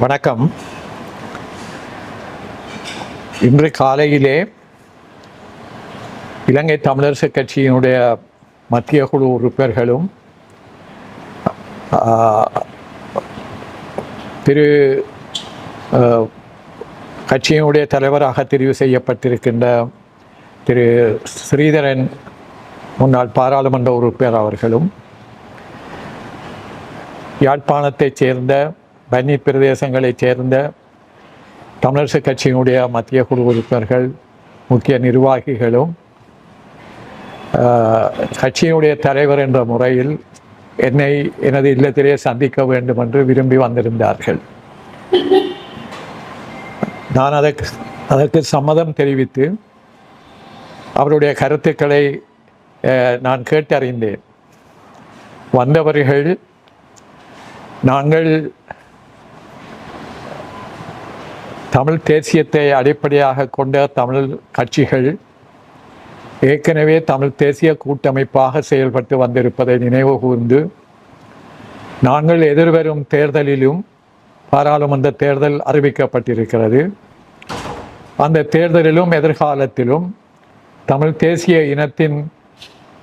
வணக்கம். இன்று காலையிலே இலங்கை தமிழரசு கட்சியினுடைய மத்திய குழு உறுப்பினர்களும் திரு கட்சியினுடைய தலைவராக தெரிவு செய்யப்பட்டிருக்கின்ற திரு ஸ்ரீதரன் முன்னாள் பாராளுமன்ற உறுப்பினர் அவர்களும் யாழ்ப்பாணத்தைச் சேர்ந்த பன்னி பிரதேசங்களைச் சேர்ந்த தமிழரசு கட்சியினுடைய மத்திய குழு உறுப்பினர்கள் முக்கிய நிர்வாகிகளும் கட்சியினுடைய தலைவர் என்ற முறையில் என்னை எனது இல்லத்திலே சந்திக்க வேண்டும் என்று விரும்பி வந்திருந்தார்கள். நான் அதற்கு அதற்கு சம்மதம் தெரிவித்து அவருடைய கருத்துக்களை நான் கேட்டறிந்தேன். வந்தவர்கள் நாங்கள் தமிழ் தேசியத்தை அடிப்படையாக கொண்ட தமிழ் கட்சிகள் ஏற்கனவே தமிழ் தேசிய கூட்டமைப்பாக செயல்பட்டு வந்திருப்பதை நினைவு கூர்ந்து நாங்கள் எதிர்வரும் தேர்தலிலும் பாராளுமன்ற தேர்தல் அறிவிக்கப்பட்டிருக்கிறது. அந்த தேர்தலிலும் எதிர்காலத்திலும் தமிழ் தேசிய இனத்தின்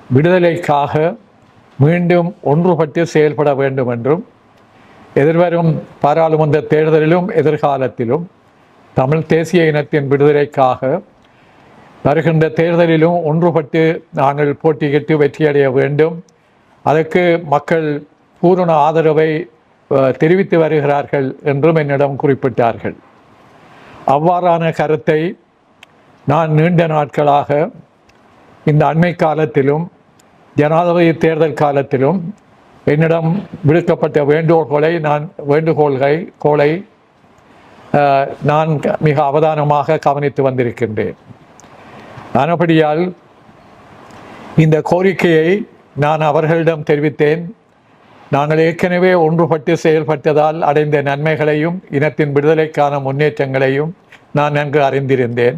விடுதலைக்காக மீண்டும் ஒன்றுபட்டு செயல்பட வேண்டும் என்றும் எதிர்வரும் பாராளுமன்ற தேர்தலிலும் எதிர்காலத்திலும் தமிழ் தேசிய இனத்தின் விடுதலைக்காக வருகின்ற தேர்தலிலும் ஒன்றுபட்டு நாங்கள் போட்டியிட்டு வெற்றியடைய வேண்டும். அதற்கு மக்கள் பூரண ஆதரவை தெரிவித்து வருகிறார்கள் என்றும் என்னிடம் குறிப்பிட்டார்கள். அவ்வாறான கருத்தை நான் நீண்ட நாட்களாக இந்த அண்மை காலத்திலும் ஜனாதிபதி தேர்தல் காலத்திலும் என்னிடம் விடுக்கப்பட்ட வேண்டுகோள்களை நான் வேண்டுகோள்களை கோளை நான் மிக அவதானமாக கவனித்து வந்திருக்கின்றேன். ஆனபடியால் இந்த கோரிக்கையை நான் அவர்களிடம் தெரிவித்தேன். நாங்கள் ஏற்கனவே ஒன்றுபட்டு செயல்பட்டதால் அடைந்த நன்மைகளையும் இனத்தின் விடுதலைக்கான முன்னேற்றங்களையும் நான் நன்கு அறிந்திருந்தேன்.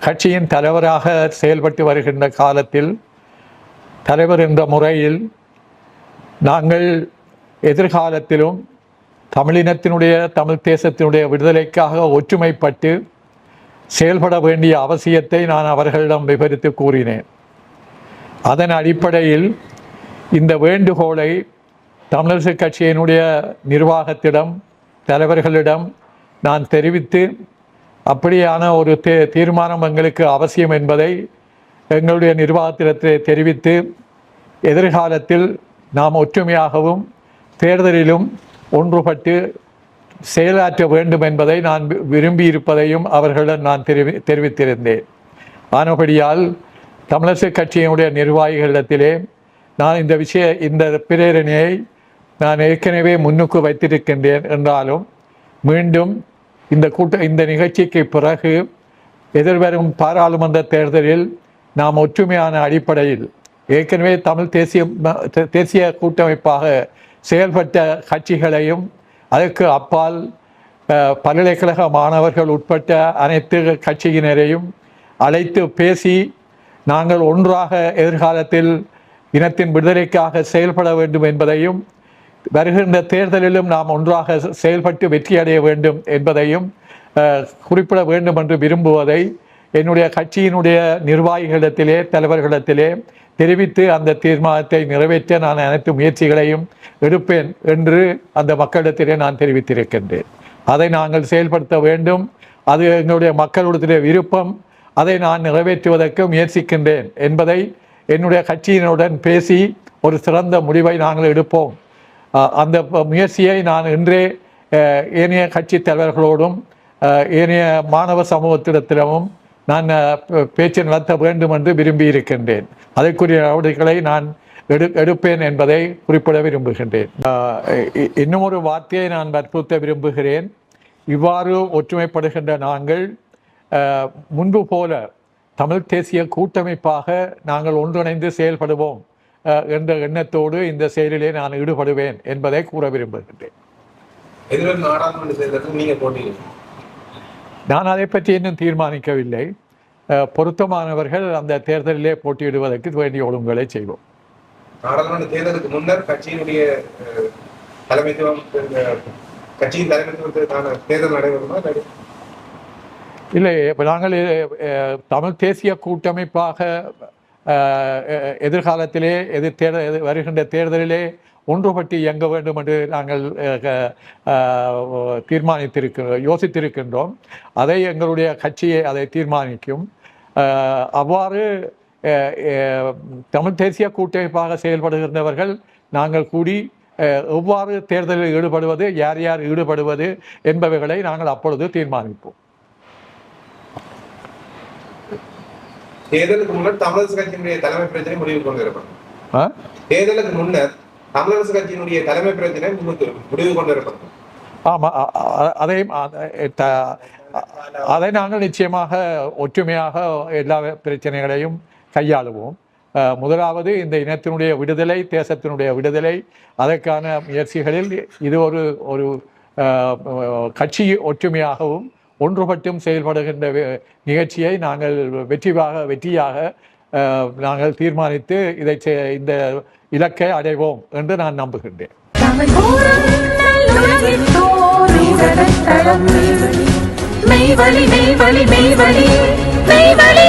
கட்சியின் தலைவராக செயல்பட்டு வருகின்ற காலத்தில் தலைவர் என்ற முறையில் நாங்கள் எதிர்காலத்திலும் தமிழினத்தினுடைய தமிழ் தேசத்தினுடைய விடுதலைக்காக ஒற்றுமைப்பட்டு செயல்பட வேண்டிய அவசியத்தை நான் அவர்களிடம் விவரித்து கூறினேன். அதன் அடிப்படையில் இந்த வேண்டுகோளை தமிழரசு கட்சியினுடைய நிர்வாகத்திடம் தலைவர்களிடம் நான் தெரிவித்து அப்படியான ஒரு தே தீர்மானம் எங்களுக்கு அவசியம் என்பதை எங்களுடைய நிர்வாகத்திடத்தை தெரிவித்து எதிர்காலத்தில் நாம் ஒற்றுமையாகவும் தேர்தலிலும் ஒன்றுபட்டு செயலாற்ற வேண்டும் என்பதை நான் வி- விரும்பியிருப்பதையும் அவர்களிடம் நான் தெரிவி தெரிவித்திருந்தேன். ஆனபடியால் தமிழரசு கட்சியினுடைய நிர்வாகிகளிடத்திலே நான் இந்த விஷய இந்த பிரேரணையை நான் ஏற்கனவே முன்னுக்கு வைத்திருக்கின்றேன் என்றாலும் மீண்டும் இந்த கூட்ட இந்த நிகழ்ச்சிக்கு பிறகு எதிர்வரும் பாராளுமன்ற தேர்தலில் நாம் ஒற்றுமையான அடிப்படையில் ஏற்கனவே தமிழ் தேசிய தேசிய கூட்டமைப்பாக செயல்பட்ட கட்சிகளையும் அதற்கு அப்பால் பல்கலைக்கழக மாணவர்கள் உட்பட்ட அனைத்து கட்சியினரையும் அழைத்து பேசி நாங்கள் ஒன்றாக எதிர்காலத்தில் இனத்தின் விடுதலைக்காக செயல்பட வேண்டும் என்பதையும் வருகின்ற தேர்தலிலும் நாம் ஒன்றாக செயல்பட்டு வெற்றியடைய வேண்டும் என்பதையும் குறிப்பிட வேண்டும் என்று விரும்புவதை என்னுடைய கட்சியினுடைய நிர்வாகிகளிடத்திலே தலைவர்களிடத்திலே தெரிவித்து அந்த தீர்மானத்தை நிறைவேற்ற நான் அனைத்து முயற்சிகளையும் எடுப்பேன் என்று அந்த மக்களிடத்திலே நான் தெரிவித்திருக்கின்றேன். அதை நாங்கள் செயல்படுத்த வேண்டும். அது எங்களுடைய மக்களுடைய விருப்பம். அதை நான் நிறைவேற்றுவதற்கு முயற்சிக்கின்றேன் என்பதை என்னுடைய கட்சியினுடன் பேசி ஒரு சிறந்த முடிவை நாங்கள் எடுப்போம். அந்த முயற்சியை நான் இன்றே ஏனைய கட்சி தலைவர்களோடும் ஏனைய மாணவ சமூகத்திடத்திடமும் நான் அஹ், பேச்சு நடத்த வேண்டும் என்று விரும்பி இருக்கின்றேன். அதற்குரிய நடவடிக்கைகளை நான் எடு எடுப்பேன் என்பதை குறிப்பிட விரும்புகின்றேன். இன்னும் ஒரு வார்த்தையை நான் வற்புறுத்த விரும்புகிறேன். இவ்வாறு ஒற்றுமைப்படுகின்ற நாங்கள் முன்பு போல தமிழ் தேசிய கூட்டமைப்பாக நாங்கள் ஒன்றிணைந்து செயல்படுவோம் என்ற எண்ணத்தோடு இந்த செயலிலே நான் ஈடுபடுவேன் என்பதை கூற விரும்புகின்றேன். எதிர்வரும் நாடாளுமன்ற தேர்தலுக்கு நீங்க போட்டியிடுங்க நான் அதை பற்றி இன்னும் தீர்மானிக்கவில்லை. பொருத்தமானவர்கள் அந்த தேர்தலிலே போட்டியிடுவதற்கு வேண்டிய ஒழுங்குகளை செய்வோம். நாடாளுமன்ற தேர்தலுக்கு முன்னர் கட்சியினுடைய தலைமைத்துவம் கட்சியின் தலைமைத்துவத்திற்கான தேர்தல் நடைபெறுமா இல்லை? இப்போ நாங்கள் தமிழ் தேசிய கூட்டமைப்பாக எதிர்காலத்திலே எதிர் தேர்தல் எதிர் வருகின்ற தேர்தலிலே ஒன்றுபட்டு இயங்க வேண்டும் என்று நாங்கள் அஹ், தீர்மானித்திருக்க யோசித்திருக்கின்றோம். அதை எங்களுடைய கட்சியை அதை தீர்மானிக்கும். அவ்வாறு தமிழ் தேசிய கூட்டமைப்பாக செயல்படுகின்றவர்கள் நாங்கள் கூடி எவ்வாறு தேர்தலில் ஈடுபடுவது யார் யார் ஈடுபடுவது என்பவைகளை நாங்கள் அப்பொழுது தீர்மானிப்போம். தேர்தலுக்கு முன்னர் தமிழரசு கட்சியினுடைய தலைமை பிரச்சனை முடிவு கொண்டு வரப்படும் ஆ? தேர்தலுக்கு முன்னர் தமிழரசு கட்சியினுடைய தலைமை பிரச்சனை முடிவு கொண்டு வரப்படும் ஆமாம் அதையும் அதை நாங்கள் நிச்சயமாக ஒற்றுமையாக எல்லா பிரச்சனைகளையும் கையாளுவோம். முதலாவது இந்த இனத்தினுடைய விடுதலை தேசத்தினுடைய விடுதலை அதற்கான முயற்சிகளில் இது ஒரு ஒரு கட்சி ஒற்றுமையாகவும் ஒன்றுபட்டும் செயல்படுகின்ற நிகழ்ச்சியை நாங்கள் வெற்றியாக வெற்றியாக நாங்கள் தீர்மானித்து இதை செ- இந்த இலக்கை அடைவோம் என்று நான் நம்புகின்றேன். மெய்வழி மெய்வழி மெய்வழி மெய்வழி.